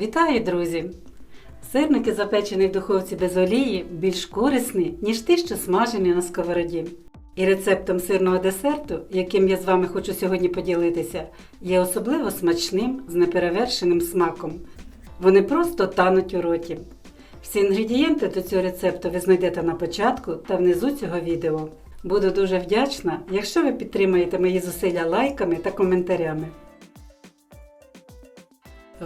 Вітаю, друзі! Сирники, запечені в духовці без олії, більш корисні, ніж ті, що смажені на сковороді. І рецептом сирного десерту, яким я з вами хочу сьогодні поділитися, є особливо смачним з неперевершеним смаком. Вони просто тануть у роті. Всі інгредієнти до цього рецепту ви знайдете на початку та внизу цього відео. Буду дуже вдячна, якщо ви підтримаєте мої зусилля лайками та коментарями.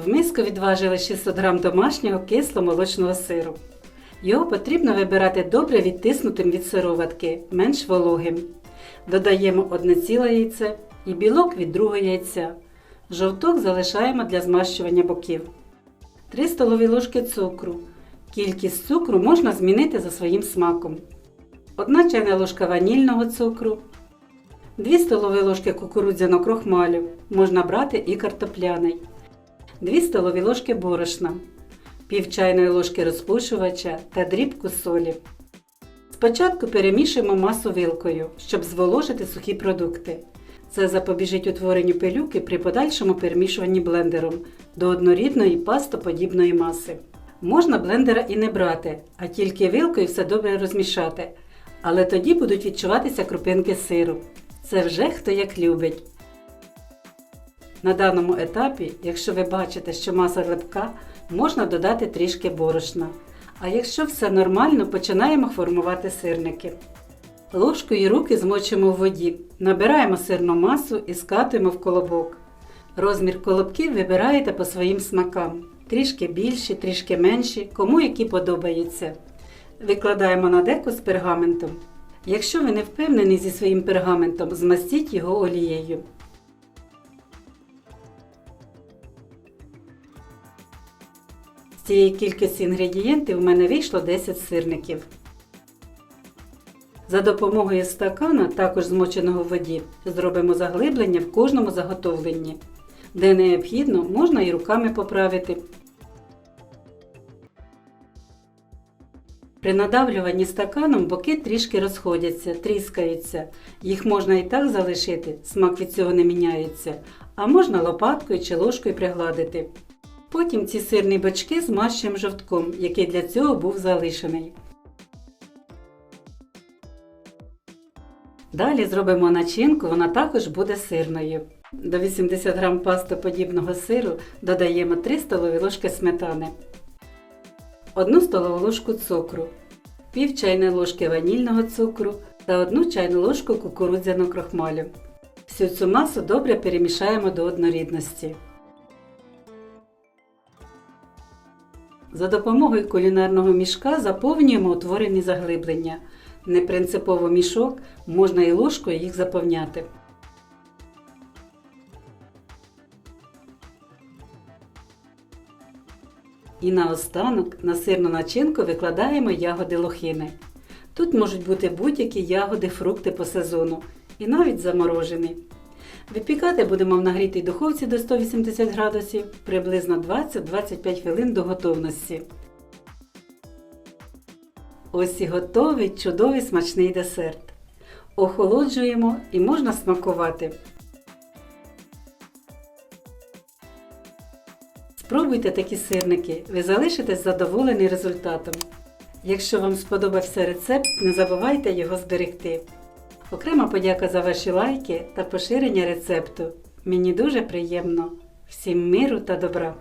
В миску відважили 600 г домашнього кисломолочного сиру. Його потрібно вибирати добре відтиснутим від сироватки, менш вологим. Додаємо одне ціле яйце і білок від другого яйця. Жовток залишаємо для змащування боків. 3 столові ложки цукру. Кількість цукру можна змінити за своїм смаком. 1 чайна ложка ванільного цукру. 2 столові ложки кукурудзяного крохмалю. Можна брати і картопляний. 2 столові ложки борошна, пів чайної ложки розпушувача та дрібку солі. Спочатку перемішуємо масу вилкою, щоб зволожити сухі продукти. Це запобіжить утворенню пилюки при подальшому перемішуванні блендером до однорідної пастоподібної маси. Можна блендера і не брати, а тільки вилкою все добре розмішати. Але тоді будуть відчуватися крупинки сиру. Це вже хто як любить. На даному етапі, якщо ви бачите, що маса липка, можна додати трішки борошна. А якщо все нормально, починаємо формувати сирники. Ложкою і руки змочимо в воді, набираємо сирну масу і скатуємо в колобок. Розмір колобків вибираєте по своїм смакам. Трішки більші, трішки менші, кому які подобаються. Викладаємо на деку з пергаментом. Якщо ви не впевнені зі своїм пергаментом, змастіть його олією. Цієї кількості інгредієнтів у мене вийшло 10 сирників. За допомогою стакана, також змоченого в воді, зробимо заглиблення в кожному заготовленні. Де необхідно, можна і руками поправити. При надавлюванні стаканом боки трішки розходяться, тріскаються. Їх можна і так залишити, смак від цього не міняється, а можна лопаткою чи ложкою пригладити. Потім ці сирні бочки змащуємо жовтком, який для цього був залишений. Далі зробимо начинку, вона також буде сирною. До 80 г пастоподібного сиру додаємо 3 столові ложки сметани, 1 столову ложку цукру, пів чайної ложки ванільного цукру та 1 чайну ложку кукурудзяного крохмалю. Всю цю масу добре перемішаємо до однорідності. За допомогою кулінарного мішка заповнюємо утворені заглиблення. Непринципово мішок можна і ложкою їх заповняти. І наостанок на сирну начинку викладаємо ягоди лохини. Тут можуть бути будь-які ягоди, фрукти по сезону і навіть заморожені. Випікати будемо в нагрітій духовці до 180 градусів приблизно 20-25 хвилин до готовності. Ось і готовий чудовий смачний десерт. Охолоджуємо і можна смакувати. Спробуйте такі сирники, ви залишитесь задоволені результатом. Якщо вам сподобався рецепт, не забувайте його зберегти. Окрема подяка за ваші лайки та поширення рецепту. Мені дуже приємно. Всім миру та добра!